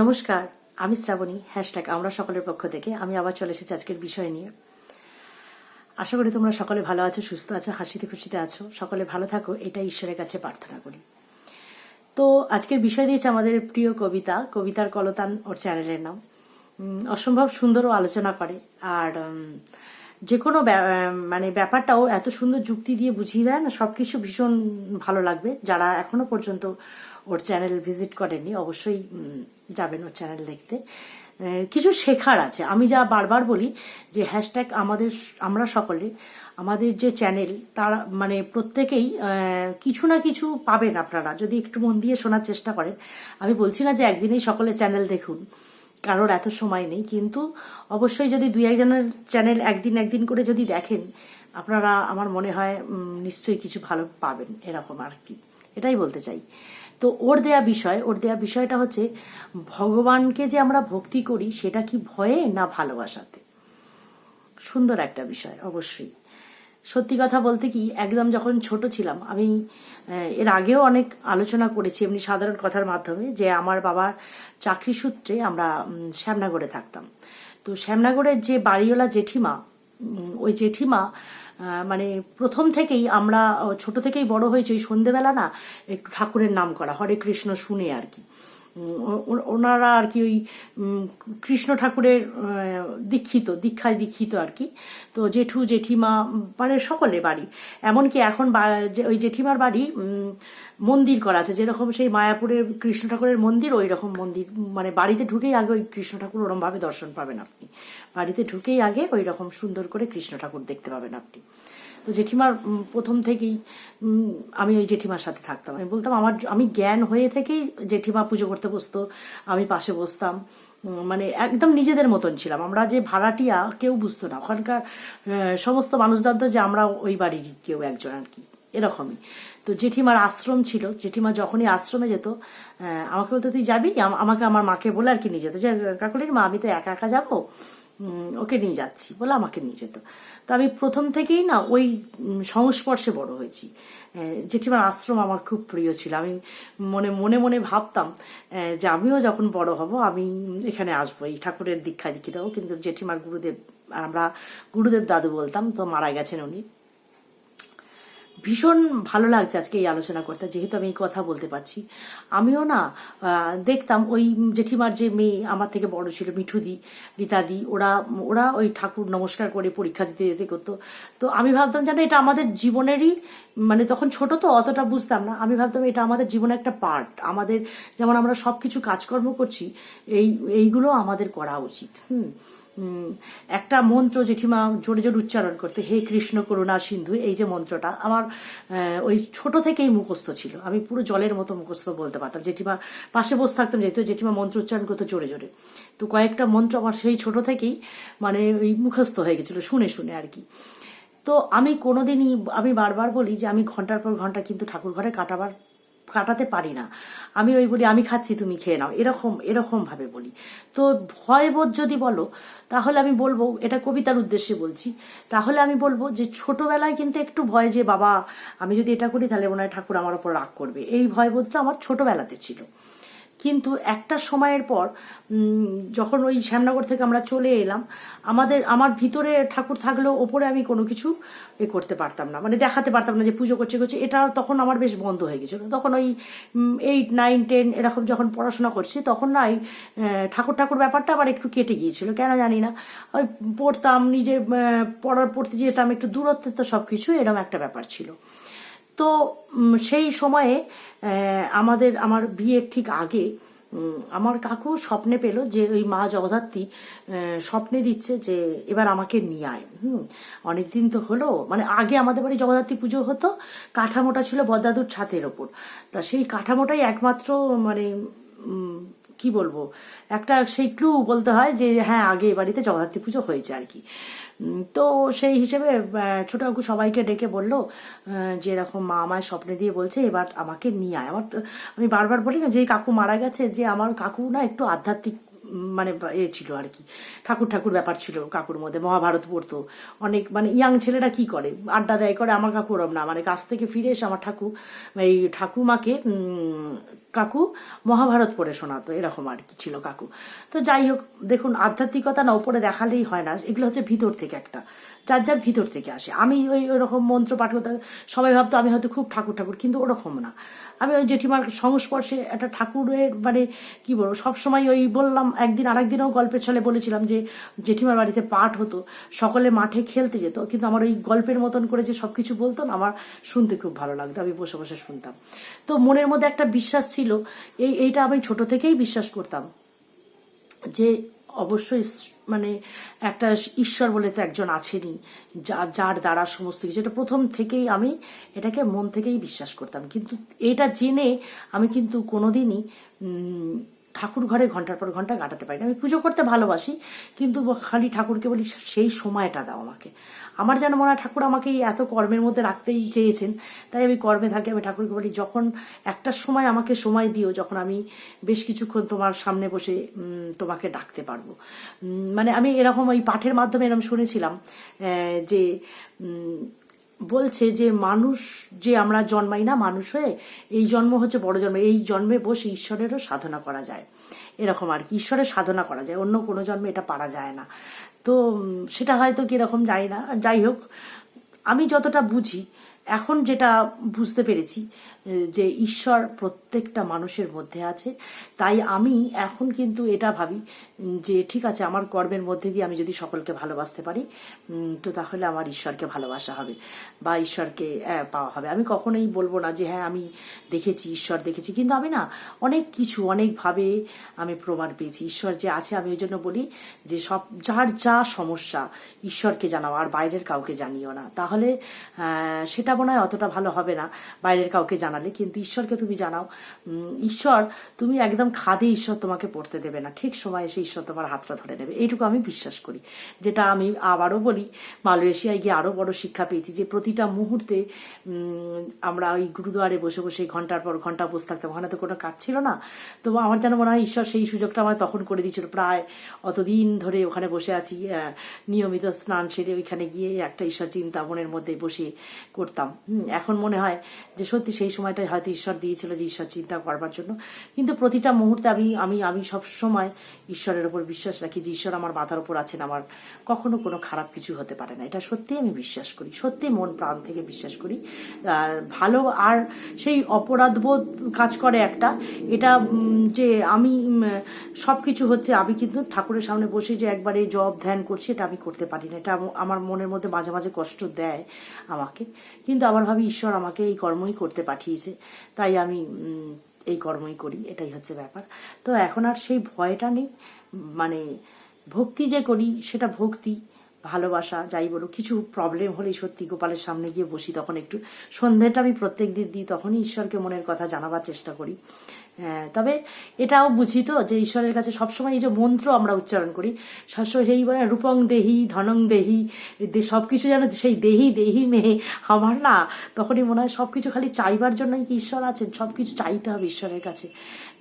নমস্কার, আমি শ্রাবণী হ্যাশট্যাগ আমরা সকলের পক্ষ থেকে। আমি আবার চলে এসেছি আজকের বিষয় নিয়ে। আশা করি তোমরা সকলে ভালো আছো, সুস্থ আছো, হাসিতে খুশিতে আছো। সকলে ভালো থাকো এটা ঈশ্বরের কাছে প্রার্থনা করি। তো আজকের বিষয় দিয়েছে আমাদের প্রিয় কবিতা, কবিতার কলতান ওর চ্যানেলের নাম। অসম্ভব সুন্দরও আলোচনা করে, আর যে কোনো মানে ব্যাপারটাও এত সুন্দর যুক্তি দিয়ে বুঝিয়ে দেয় না, সবকিছু ভীষণ ভালো লাগবে। যারা এখনও পর্যন্ত ওর চ্যানেল ভিজিট করেননি, অবশ্যই যাবেন ওর চ্যানেল দেখতে। কিছু শেখার আছে। আমি যা বারবার বলি যে হ্যাশট্যাগ আমাদের, আমরা সকলে, আমাদের যে চ্যানেল তারা মানে প্রত্যেকেই কিছু না কিছু পাবেন আপনারা। যদি একটু মন দিয়ে শোনার চেষ্টা করেন, আমি বলছি না যে একদিনেই সকলে চ্যানেল দেখুন, কারোর এত সময় নেই। কিন্তু অবশ্যই যদি দুই একজনের চ্যানেল একদিন একদিন করে যদি দেখেন, আপনারা, আমার মনে হয় নিশ্চয়ই কিছু ভালো পাবেন, এরকম আর কি। এটাই বলতে চাই। তো ওর দেয়া বিষয়, ওর দেয়া বিষয়টা হচ্ছে, ভগবানকে যে আমরা ভক্তি করি, সেটা কি ভয়ে না ভালোবাসাতে? সুন্দর একটা বিষয়, অবশ্যই। সত্যি কথা বলতে কি, একদম যখন ছোট ছিলাম, আমি এর আগেও অনেক আলোচনা করেছি, এমনি সাধারণ কথার মাধ্যমে, যে আমার বাবার চাকরি সূত্রে আমরা শ্যামনগরে থাকতাম। তো শ্যামনগরের যে বাড়িওয়ালা জেঠিমা ওই জেঠিমা মানে প্রথম থেকেই আমরা ছোট থেকেই বড় হয়েছি, ওই সন্ধেবেলা না, একটু ঠাকুরের নাম করা, হরে কৃষ্ণ শুনে আর কি। ওনারা আর কি ওই কৃষ্ণ ঠাকুরের দীক্ষিত, দীক্ষায় দীক্ষিত আর কি। তো জেঠু, জেঠিমা মানে সকলে বাড়ি। এমনকি এখন ওই জেঠিমার বাড়ি মন্দির করা আছে, যেরকম সেই মায়াপুরের কৃষ্ণ ঠাকুরের মন্দির ওই রকম মন্দির মানে বাড়িতে ঢুকেই আগে ওই কৃষ্ণ ঠাকুর ওরম ভাবে দর্শন পাবেন আপনি। বাড়িতে ঢুকেই আগে ওই রকম সুন্দর করে কৃষ্ণ ঠাকুর দেখতে পাবেন আপনি। তো জেঠিমার প্রথম থেকেই আমি ওই জেঠিমার সাথে থাকতাম। আমি বলতাম, আমার আমি জ্ঞান হয়ে থেকেই জেঠিমা পুজো করতে বসতো, আমি পাশে বসতাম। মানে একদম নিজেদের মতন ছিলাম। আমরা যে ভাড়াটিয়া কেউ বুঝতো না। ওখানকার সমস্ত মানুষ জানতো যে আমরা ওই বাড়ির কেউ একজন আর কি। এরকমই। তো জেঠিমার আশ্রম ছিল, জেঠিমা যখনই আশ্রমে যেত আমাকে বলতো, তুই যাবি? আম- আমাকে আমার মাকে বলে আর কি নিয়ে যেত। যে কাকুলির মা, আমি তো একা একা যাব। ওকে নিয়ে যাচ্ছি। বলে আমাকে নিয়ে যেত। তো আমি প্রথম থেকেই না ওই সংস্পর্শে বড় হয়েছি। জেঠিমার আশ্রম আমার খুব প্রিয় ছিল। আমি মনে মনে মনে ভাবতাম যে আমিও যখন বড় হব, আমি এখানে আসব। এই ঠাকুরের দীক্ষা দীক্ষিত হব। কিন্তু জেঠিমার গুরুদেব, আমরা গুরুদেব দাদু বলতাম, তো মারা গেছেন উনি। ভীষণ ভালো লাগছে আজকে এই আলোচনা করতে, যেহেতু আমি এই কথা বলতে পারছি। আমিও না দেখতাম ওই জেঠিমার যে মেয়ে আমার থেকে বড় ছিল, মিঠুদি রীতাদি ওরা ওরা ওই ঠাকুর নমস্কার করে পরীক্ষা দিতে যেতে করতো। তো আমি ভাবতাম যেন এটা আমাদের জীবনেরই মানে তখন ছোট তো, অতটা বুঝতাম না। আমি ভাবতাম এটা আমাদের জীবনের একটা পার্ট। আমাদের, যেমন আমরা সবকিছু কাজকর্ম করছি, এই, এইগুলো আমাদের করা উচিত। হুম। একটা মন্ত্র জেঠিমা জোরে জোরে উচ্চারণ করতে, হে কৃষ্ণ করুণা সিন্ধু এই যে মন্ত্রটা আমার ওই ছোট থেকেই মুখস্থ ছিল। আমি পুরো জলের মতো মুখস্থ বলতে পারতাম। জেঠিমা পাশে বসে থাকতাম, যেহেতু জেঠিমা মন্ত্র উচ্চারণ করতো জোরে জোরে। তো কয়েকটা মন্ত্র আমার সেই ছোট থেকেই মানে ওই মুখস্থ হয়ে গেছিল, শুনে শুনে আর কি। তো আমি কোনোদিনই, আমি বারবার বলি যে আমি ঘণ্টার পর ঘণ্টা কিন্তু ঠাকুর ঘরে কাটাবার কাটাতে পারি না। আমি ওই বলি, আমি খাচ্ছি, তুমি খেয়ে নাও। এরকম এরকম ভাবে বলি। তো ভয়বোধ যদি বলো, তাহলে আমি বলব, এটা কবিতার উদ্দেশ্যে বলছি, তাহলে আমি বলব যে ছোটবেলায় কিন্তু একটু ভয় যে, বাবা, আমি যদি এটা করি, তাহলে মনে হয় ঠাকুর আমার ওপর রাগ করবে। এই ভয়বোধটা আমার ছোটবেলাতে ছিল। কিন্তু একটা সময়ের পর যখন ওই শ্যামনগর থেকে আমরা চলে এলাম আমাদের আমার ভিতরে ঠাকুর থাকলেও ওপরে আমি কোনো কিছু এ করতে পারতাম না। মানে দেখাতে পারতাম না যে পুজো করছে করছে এটা তখন আমার বেশ বন্ধ হয়ে গেছিল। তখন ওই এইট নাইন টেন এরকম যখন পড়াশোনা করছি তখন না আহ, ঠাকুর ঠাকুর ব্যাপারটা আবার একটু কেটে গিয়েছিল। কেন জানি না ওই পড়তাম নিজে পড়ার পড়তে যেতাম একটু দূরত্বে তো সব কিছু এরকম একটা ব্যাপার ছিল। তো সেই সময়ে আমাদের, আমার বিয়ের ঠিক আগে আমার কাকু স্বপ্নে পেল যে ওই মা জগদ্ধাত্রী স্বপ্নে দিচ্ছে যে এবার আমাকে নিয়ে আয়। হুম, অনেকদিন তো হলো। মানে আগে আমাদের বাড়ি জগদ্ধাত্রী পুজো হতো, কাঠামোটা ছিল বদাদুর ছাতের ওপর। তা সেই কাঠামোটাই একমাত্র মানে কি বলব, একটা সেই ক্লু বলতে হয় যে হ্যাঁ আগে এ বাড়িতে জগদ্ধাত্রী পুজো হয়েছে আর কি। তো সেই হিসেবে ছোট কাকু সবাইকে ডেকে বলল যে এরকম মা আমায় স্বপ্নে দিয়ে বলছে, এবার আমাকে নিয়ে আয়। আমার আমি বারবার বলি না যে কাকু মারা গেছে, যে আমার কাকু না একটু আধ্যাত্মিক মানে এ ছিল আর কি। ঠাকুর ঠাকুর ব্যাপার ছিল কাকুর মধ্যে মহাভারত পড়তো অনেক মানে ইয়াং ছেলেরা কি করে? আড্ডা দেয়, করে, আমার কাকু ওরম না। মানে কাছ থেকে ফিরে এসে আমার ঠাকু এই ঠাকুমাকে কাকু, মহাভারত পড়ে শোনাতো এরকম আর কি ছিল কাকু। তো যাই হোক, দেখুন, আধ্যাত্মিকতা না উপরে দেখালেই হয় না, এগুলো হচ্ছে ভিতর থেকে একটা, যার যার ভিতর থেকে আসে। আমি ওই ওরকম মন্ত্র পাঠ করতে, সবাই ভাবতো আমি হয়তো খুব ঠাকুর ঠাকুর, কিন্তু ওরকম না। আমি ওই জেঠিমার সংস্পর্শে একটা ঠাকুরের মানে কি বলব, সবসময় ওই বললাম, একদিন আরেকদিনও গল্পের ছলে বলেছিলাম যে, জেঠিমার বাড়িতে পাঠ হতো, সকলে মাঠে খেলতে যেত, কিন্তু আমার ওই গল্পের মতন করে যে সবকিছু বলতো না, আমার শুনতে খুব ভালো লাগতো, আমি বসে বসে শুনতাম। তো মনের মধ্যে একটা বিশ্বাস ছিল এই, এইটা আমি ছোট থেকেই বিশ্বাস করতাম। যে অবশ্যই মানে একটা ঈশ্বর বলে তো একজন আছেনই, যা, যার দ্বারা সমস্ত কিছু। এটা প্রথম থেকেই আমি এটাকে মন থেকেই বিশ্বাস করতাম। কিন্তু এটা জেনে আমি কিন্তু কোনোদিনই ঠাকুর ঘরে ঘণ্টার পর ঘণ্টা কাটাতে পারি না। আমি পুজো করতে ভালোবাসি, কিন্তু খালি ঠাকুরকে বলি, সেই সময়টা দাও আমাকে। আমার যেন মনে হয় ঠাকুর আমাকে এত কর্মের মধ্যে রাখতেই চেয়েছেন, তাই আমি কর্মে থাকি, আমি ঠাকুরকে বলি, যখন একটা সময় আমাকে সময় দিও, যখন আমি বেশ কিছুক্ষণ তোমার সামনে বসে তোমাকে ডাকতে পারব। মানে আমি এরকম ওই পাঠের মাধ্যমে এরকম শুনেছিলাম যে বলছে যে মানুষ যে আমরা জন্মাই না, মানুষ হয়ে এই জন্ম হচ্ছে বড় জন্ম, এই জন্মে বসে ঈশ্বরেরও সাধনা করা যায়। এরকম আর কি, ঈশ্বরের সাধনা করা যায়, অন্য কোনো জন্মে এটা পারা যায় না। তো সেটা হয়তো কীরকম, যাই না, যাই হোক, আমি যতটা বুঝি এখন যেটা বুঝতে পেরেছি যে ঈশ্বর প্রত্যেকটা মানুষের মধ্যে আছে। তাই আমি এখন কিন্তু এটা ভাবি যে ঠিক আছে আমার কর্মের মধ্যে দিয়ে আমি যদি সকলকে ভালোবাসতে পারি তো তাহলে আমার ঈশ্বরকে ভালোবাসা হবে বা ঈশ্বরকে পাওয়া হবে। আমি কখনোই বলব না যে হ্যাঁ আমি দেখেছি ঈশ্বর দেখেছি কিন্তু আমি না অনেক কিছু অনেকভাবে আমি প্রমাণ পেয়েছি। ঈশ্বর যে আছে আমি ওই জন্য বলি যে সব যার যা সমস্যা ঈশ্বরকে জানাও আর বাইরের কাউকে জানিও না। তাহলে আহ, সেটা মনে হয় অতটা ভালো হবে না বাইরের কাউকে জানালে। কিন্তু ঈশ্বরকে তুমি জানাও। ঈশ্বর, তুমি একদম খাদে ঈশ্বর তোমাকে পড়তে দেবে না। ঠিক সময় এসে ঈশ্বর তোমার হাতটা ধরে নেবে। এইটুকু আমি বিশ্বাস করি। যেটা আমি আবারও বলি, মালয়েশিয়ায় গিয়ে আরও বড় শিক্ষা পেয়েছি যে প্রতিটা মুহূর্তে আমরা ওই গুরুদুয়ারে বসে বসে ঘণ্টার পর ঘণ্টা বসে থাকতাম। ওখানে তো কোনো কাজ ছিল না। তো আমার যেন মনে হয় ঈশ্বর সেই সুযোগটা আমার তখন করে দিয়েছিল। প্রায় অতদিন ধরে ওখানে বসে আছি নিয়মিত স্নান সেরে ওইখানে গিয়ে একটা ঈশ্বর চিন্তা মনের মধ্যে বসে করতাম। হুম, এখন মনে হয় যে সত্যি সেই সময়টাই হয়তো ঈশ্বর দিয়েছিল যে ঈশ্বর চিন্তা করবার জন্য। কিন্তু প্রতিটা মুহূর্তে আমি আমি আমি সব সময় ঈশ্বরের উপর বিশ্বাস রাখি যে ঈশ্বর আমার মাথার উপর আছেন। আমার কখনো কোনো খারাপ কিছু হতে পারে না। এটা সত্যি আমি বিশ্বাস করি। সত্যি মন প্রাণ থেকে বিশ্বাস করি। ভালো আর সেই অপরাধবোধ কাজ করে একটা। এটা যে আমি সব কিছু হচ্ছে আমি কিন্তু ঠাকুরের সামনে বসে যে একবারে জব ধ্যান করছি এটা আমি করতে পারি না। এটা আমার মনের মধ্যে মাঝে মাঝে কষ্ট দেয় আমাকে। কিন্তু আমার ভাবি, ঈশ্বর আমাকে এই কর্মই করতে পাঠিয়েছে, তাই আমি এই কর্মই করি। এটাই হচ্ছে ব্যাপার। তো এখন আর সেই ভয়টা নেই। মানে ভক্তি যে করি, সেটা ভক্তি, ভালোবাসা, যাই বলো কিছু প্রবলেম হলেই সত্যি গোপালের সামনে গিয়ে বসি। তখন একটু সন্ধ্যেটা আমি প্রত্যেক দিন দিই, তখনই ঈশ্বরকে মনের কথা জানাবার চেষ্টা করি। হ্যাঁ, তবে এটাও বুঝি তো যে ঈশ্বরের কাছে সবসময় এই যে মন্ত্র আমরা উচ্চারণ করি সবসময় সেই বলে রূপং দেহি ধনং দেহি দে- সবকিছু যেন সেই দেহি দেহি মেহে আমার না তখনই মনে হয় সবকিছু খালি চাইবার জন্যই কি ঈশ্বর আছেন সবকিছু চাইতে হবে ঈশ্বরের কাছে।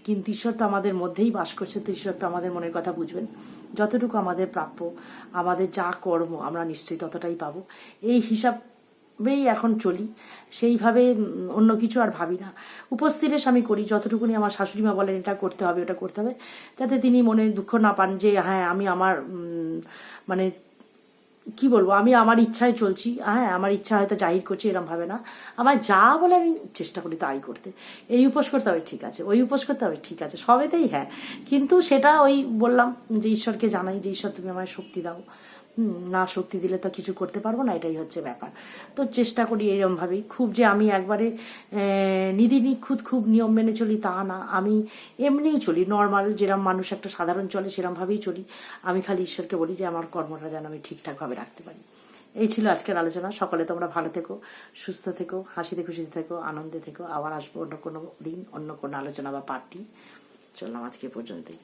কিন্তু ঈশ্বর তো আমাদের মধ্যেই বাস করছে তো ঈশ্বর তো আমাদের মনের কথা বুঝবেন। যতটুকু আমাদের প্রাপ্য আমাদের যা কর্ম আমরা নিশ্চয়ই ততটাই পাবো। এই হিসাবেই এখন চলি। সেইভাবে অন্য কিছু আর ভাবি না। উপস্থিতের আমি করি, যতটুকুনি আমার শাশুড়ি মা বলেন এটা করতে হবে, ওটা করতে হবে। যাতে তিনি মনে দুঃখ না পান যে হ্যাঁ আমি আমার মানে কি বলব, আমি আমার ইচ্ছায় চলছি। হ্যাঁ আমার ইচ্ছা হয়তো জাহির করছি এরকম ভাবে না। আমার যা বলে আমি চেষ্টা করি তাই করতে। এই উপোস করতে হবে, ঠিক আছে। ওই উপোস করতে হবে, ঠিক আছে। সবেতেই হ্যাঁ। কিন্তু সেটা ওই বললাম যে, ঈশ্বরকে জানাই যে, ঈশ্বর তুমি আমায় শক্তি দাও। না শক্তি দিলে তো কিছু করতে পারব না, এটাই হচ্ছে ব্যাপার। তো চেষ্টা করি এরকম ভাবেই খুব যে আমি একবারে নিধি নিখুঁত খুব নিয়ম মেনে চলি তা না। আমি এমনিই চলি নর্মাল যেরকম মানুষ একটা সাধারণ চলে সেরকম ভাবেই চলি। আমি খালি ঈশ্বরকে বলি যে, আমার কর্মটা যেন আমি ঠিকঠাক ভাবে রাখতে পারি। এই ছিল আজকের আলোচনা। সকলে তোমরা ভালো থেকো, সুস্থ থেকো, হাসিতে খুশিতে থেকো, আনন্দে থেকো। আবার আসব অন্য কোনো দিন, অন্য কোনো আলোচনা বা পার্টি। চললাম আজকে পর্যন্তই।